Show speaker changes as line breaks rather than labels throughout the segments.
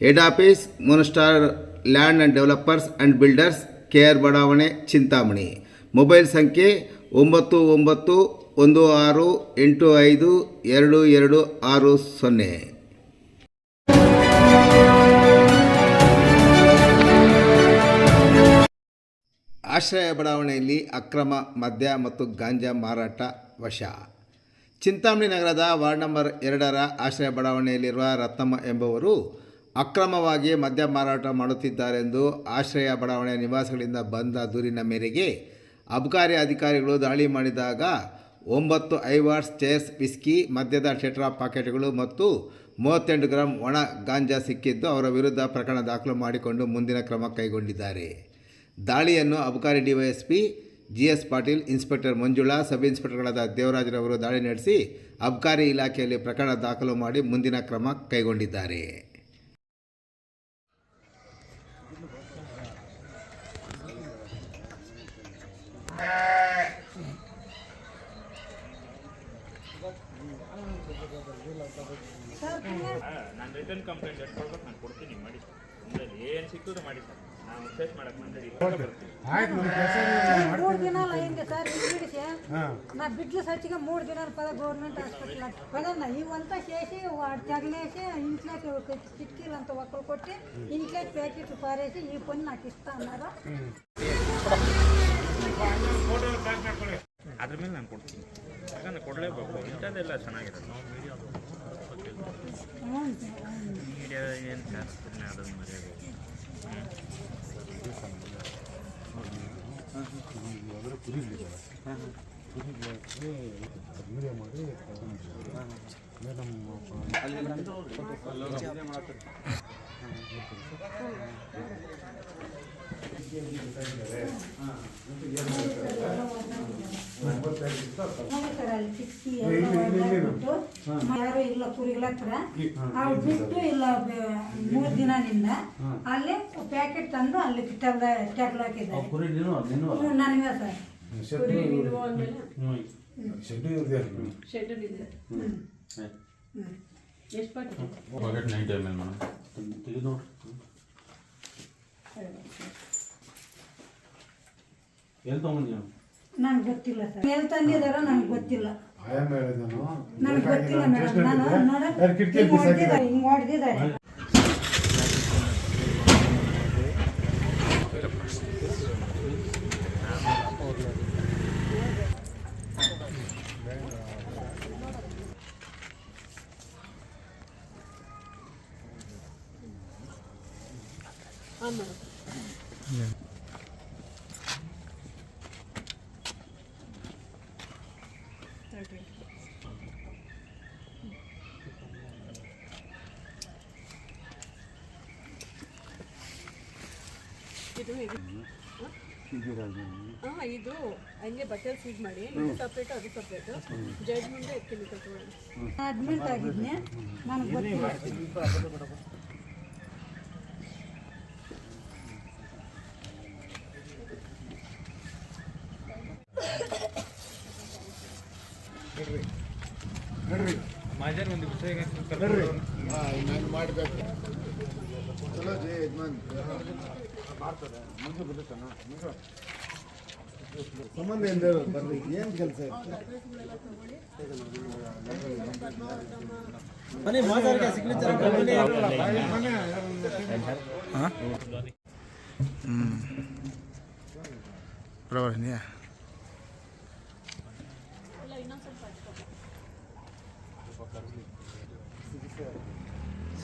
Head office moon star land and developers and builders K R ಬಡಾವಣೆ Chintamani mobile ಸಂಖ್ಯೆ ಒಂಬತ್ತು ಒಂಬತ್ತು ಒಂದು ಆರು ಎಂಟು ಐದು ಎರಡು ಎರಡು ಆರು ಸೊನ್ನೆ. ಆಶ್ರಯ ಬಡಾವಣೆಯಲ್ಲಿ ಅಕ್ರಮ, ಮದ್ಯ ಮತ್ತು ಗಾಂಜಾ ಮಾರಾಟ ವಶ. ಚಿಂತಾಮಣಿ ನಗರದ ವಾರ್ಡ್ ನಂಬರ್ ಎರಡರ ಆಶ್ರಯ ಬಡಾವಣೆಯಲ್ಲಿರುವ ರತ್ನಮ್ಮ ಎಂಬುವರು ಅಕ್ರಮವಾಗಿ ಮದ್ಯ ಮಾರಾಟ ಮಾಡುತ್ತಿದ್ದಾರೆಂದು ಆಶ್ರಯ ಬಡಾವಣೆ ನಿವಾಸಿಗಳಿಂದ ಬಂದ ದೂರಿನ ಮೇರೆಗೆ ಅಬಕಾರಿ ಅಧಿಕಾರಿಗಳು ದಾಳಿ ಮಾಡಿದಾಗ ಒಂಬತ್ತು ಐವಾರ್ಸ್ ಚೇರ್ಸ್ ವಿಸ್ಕಿ, ಮದ್ಯದ ಟೆಟ್ರಾ ಪಾಕೆಟ್ಗಳು ಮತ್ತು ಮೂವತ್ತೆಂಟು ಗ್ರಾಂ ಒಣ ಗಾಂಜಾ ಸಿಕ್ಕಿದ್ದು ಅವರ ವಿರುದ್ಧ ಪ್ರಕರಣ ದಾಖಲು ಮಾಡಿಕೊಂಡು ಮುಂದಿನ ಕ್ರಮ ಕೈಗೊಂಡಿದ್ದಾರೆ. ದಾಳಿಯನ್ನು ಅಬಕಾರಿ DYSP G S Patil, inspector Manjula, sub ಇನ್ಸ್ಪೆಕ್ಟರ್ಗಳಾದ ದೇವರಾಜರವರು ದಾಳಿ ನಡೆಸಿ ಅಬಕಾರಿ ಇಲಾಖೆಯಲ್ಲಿ ಪ್ರಕರಣ ದಾಖಲು ಮಾಡಿ ಮುಂದಿನ ಕ್ರಮ ಕೈಗೊಂಡಿದ್ದಾರೆ.
ನಾನು ರಿಟರ್ನ್ ಕಂಪ್ಲೇಂಟ್ ಎಟ್ಕೊಳ್ಬೇಕು ನಾನು ಕೊಡ್ತೀನಿ ಮಾಡಿ ಸರ್. ಏನು ಸಿಕ್ಕಿದ್ರು ಮಾಡಿ ಸರ್. ನಾನು ಫೇಸ್ ಮಾಡಕ್ಕೆ
ಮಂದಿ ಬರ್ತೀನಿ.
ಮೂರು ದಿನ ಲೈನ್ಗೆ ಸರ್ ಬಿಡಿಸಿ. ನಾ ಬಿಡ್ಲು ಸಚಿಗೆ ಮೂರು ದಿನ ಪದ ಗೌರ್ಮೆಂಟ್ ಹಾಸ್ಪಿಟಲ್ ಪದನ್ನ ಇವಂತ ಸೇಸಿ ಜಗಲೇಸಿ ಇಂಟ್ಲಾಕ್ ಕಿಟಕಿಲ್ ಅಂತ ಒಕ್ಕಲು ಕೊಟ್ಟು ಇಂಟ್ಲೇ ಪ್ಯಾಕೆಟ್ ಪಾರೇಸಿ ಈ ಪೊನ್ ನಾಲ್ಕು ಇಷ್ಟ ಅನ್ನೋದು
ಅದ್ರ ಮೇಲೆ ನಾನು ಕೊಡ್ತೀನಿ. ಯಾಕಂದ್ರೆ ಕೊಡಲೇಬೇಕು ಇಂಥದ್ದೆಲ್ಲ
ಚೆನ್ನಾಗಿರುತ್ತೆ ನಾವು ಮೀಡಿಯಾ
ಮೀಡಿಯಾ ಏನು ಕಾಣಿಸ್ತಾನೆ ಅದನ್ನು
ಮರೆಯಬೇಕು ಮಾಡಿ
ಅಲ್ಲಿ ಕಿಟಕಿ ಎಲ್ಲ ಯಾರು ಇಲ್ಲ ಕುರಿಗಳ ಹತ್ರ ಅವ್ರು ಬಿಟ್ಟು ಇಲ್ಲ ಮೂರು ದಿನದಿಂದ ಅಲ್ಲಿ ಪ್ಯಾಕೆಟ್ ತಂದು ಅಲ್ಲಿ ಟೆಗ್ಲ ಹಾಕಿದ್ದಾರೆ
ಕುರಿ
ಸರ್
ಮೇಡಮ್
ತೆಗೆದು ನೋಡ್ರಿ ಎಲ್ಲಿ
ನನಗೆ ಗೊತ್ತಿಲ್ಲ ಸರ್. ಎಲ್ಲಿ ತಂದಿದಾರೋ ನನಗೆ ಗೊತ್ತಿಲ್ಲ.
ಹೇಳಿದನು.
ನನಗೆ ಗೊತ್ತಿಲ್ಲ ಮೇಡಮ್. ನಾನು ನೋಡ
ಕಿಟಕಿ
ಹಿಂಗೆ ಹೊಡೆದಿದ್ದಾರೆ ಹಿಂಗೆ ಹೊಡೆದಿದ್ದಾರೆ.
ಹಾಂ ಇದು ಹಂಗೆ ಬಟ್ಟೆ ಫೀಡ್ ಮಾಡಿ ಇದು ಸಪ್ರೇಟ್ ಅದು ಸಪ್ರೇಟ್ ಜಡ್ಜ್ ಮುಂದೆ ಕೆಮಿಕಲ್ ತಗೊಳ್ಳಿ
ಅಡ್ಮಿಟ್ ಆಗಿದ್ನೆ ನನಗೆ ಗೊತ್ತಿಲ್ಲ.
ಮಾಜರ್ ಏನು ಬರ್ರಿ ಏನು ಕೆಲಸ
ಚಲೋ ಇದೆಯಾ
ಎಲ್ಲ ಇನ್ನೊಂದು ಸ್ವಲ್ಪ ಹಚ್ಕೊಬೇಕು ಒಂಚೂರು ಕೆಲಸ ಇನ್ನೊಬ್ರು ಯಾರಾದ್ರೂ ಬನ್ನಿ ಅಲ್ಲಪ್ಪ ದಿನಾ ಗಲಾಟೆ ನಡೆಸ್ತಾ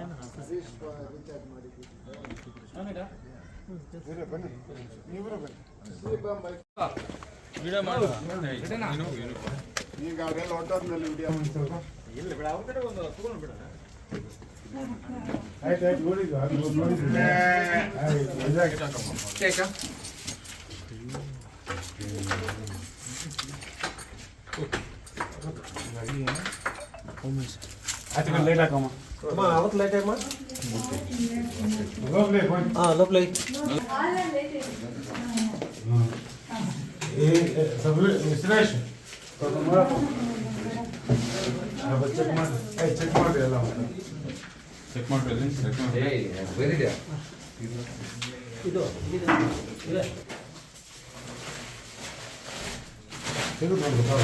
ಇಲ್ಲಿ ಸ್ವಲ್ಪ ಗಲಾಟೆ ಕಡಿಮೆ ಆಗ್ತದೆ ಬನ್ನಿ
ಪಿಚ್ಚ
ಈಗ ಅವರೆಲ್ಲ ತಗೊಂಡು ವಿಡಿಯೋ ಆಯ್ತು ಆಯ್ತು ನೋಡಿದ್ದು ಅದು ನೋಡಿದ್ದು ಆಯ್ತು, ಕಡೆ ಲೈಟ್ ಹಾಕಮ್ಮ ಲೋಪ್ಲೆ, ಬನ್ನಿ. ಹ್ಮ್. ಏ, ಏ, ಸಬ್ರಿ- ಏ, ಸುರೇಶ್ ಸ್ವಲ್ಪ ನೋಡಪ್ಪ. ಆ, ಬಸ್ ಚೆಕ್ ಮಾಡಿ ಏ, ಚೆಕ್ ಮಾಡಿ ಎಲ್ಲ
ಚೆಕ್ ಮಾಡ್ರಿ ಚೆಕ್ ಮಾಡಿ
ತೆಗೆದು ನೋಡಿ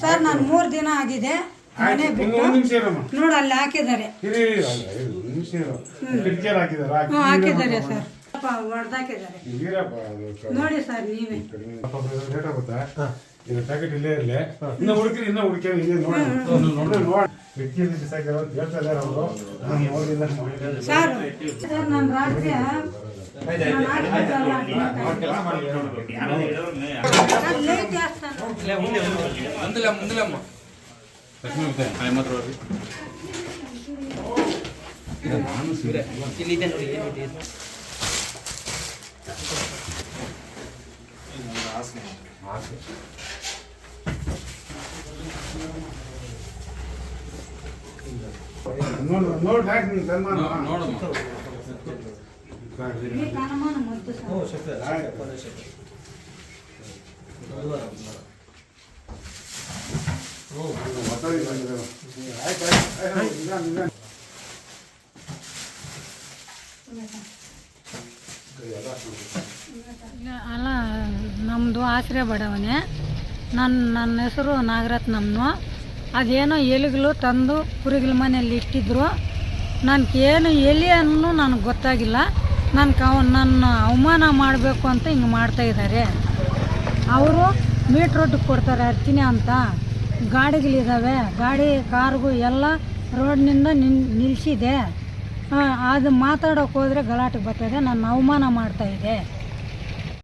ಸರ್ ನಾನು ಮೂರು ದಿನ ಆಗಿದೆ. ಮನೆ ಬಿಟ್ಟು ನೋಡಿ ಅಲ್ಲಿ ಹಾಕಿದ್ದಾರೆ. ಹಾಕಿದ್ದಾರೆ ಸರ್. ಹೊಡೆದಾಕಿದ್ದಾರೆ ನೋಡಿ ಸರ್ ನೀವೇ.
ಇದು ಲೇಟ್ ಆಗುತ್ತಾ ಇದು ಪ್ಯಾಕೆಟ್ ಇಲ್ಲೇ ಇರಲಿ ಇನ್ನ ಹುಡುಕ್ರಿ ಇನ್ನ ಹುಡುಕಿ ಇದೆ ನೋಡಿ ನೋಡಿ ನೋಡಿ ಕಿಟಕಿಯಲ್ಲಿ ಬಿಸಾಕಿರೋ ಅಂತ ಹೇಳ್ತಾ ಇದಾರೆ ಅವರು ನಾನು ನೋಡಿಲ್ಲ
ಸರ್ ಸರ್ ನಾನು ರಾತ್ರಿ ನಾನು ಹಾಕಿದ್ದಲ್ಲ, ಸರ್ ಲೇಟ್ ಜಾಸ್ತಿ
ಮುಂದಿಲ್ಲ ಮುಂದಿಲ್ಲಮ್ಮ ಲಕ್ಷ್ಮೀ ಮತ್ತೆ ಹಾಯ್ ಮಾತ್ರ ಬರ್ರಿ
ನೋಡಿ ನೋಡಿ ಹಾಕಿ ನೀನು ಸನ್ಮಾನ
ನೋ- ನೋಡಮ್ಮ
ಈ ಕಾನಮಾನ ಮುದ್ದು ಸರ್
ಒತ್ತಡ ಬಂದಿದೆ. ಆಯ್ತು ಆಯ್ತು ಆಯ್ತು ನಿಧಾನ, ನಿಧಾನ.
ಅಲ್ಲ ನಮ್ಮದು ಆಶ್ರಯ ಬಡವನೆ. ನನ್ನ ನನ್ನ ಹೆಸರು ನಾಗರತ್ನಮ್ಮ. ಅದೇನೋ ಎಲಿಗಳು ತಂದು ಕುರಿಗಳ ಮನೆಯಲ್ಲಿ ಇಟ್ಟಿದ್ರು. ನನಗೇನು ಎಲಿ ಅನ್ನೂ ನನಗೆ ಗೊತ್ತಾಗಿಲ್ಲ. ನನ್ನ ಕವ ನನ್ನ ಅವಮಾನ ಮಾಡಬೇಕು ಅಂತ ಹಿಂಗೆ ಮಾಡ್ತಾಯಿದ್ದಾರೆ ಅವರು ಮೀಟ್ರ್ ರೋಡ್ ಕೊಡ್ತಾರೆ ಅರ್ಚಿನಿ ಅಂತ. ಗಾಡಿಗಳಿದ್ದಾವೆ ಗಾಡಿ, ಕಾರ್ಗೂ ಎಲ್ಲ ರೋಡ್ನಿಂದ ನಿನ್ ನಿಲ್ಲಿಸಿದೆ ಅದು ಮಾತಾಡೋಕೆ ಹೋದರೆ ಗಲಾಟೆ ಬರ್ತದೆ ನನ್ನ ಅವಮಾನ ಮಾಡ್ತಾಯಿದೆ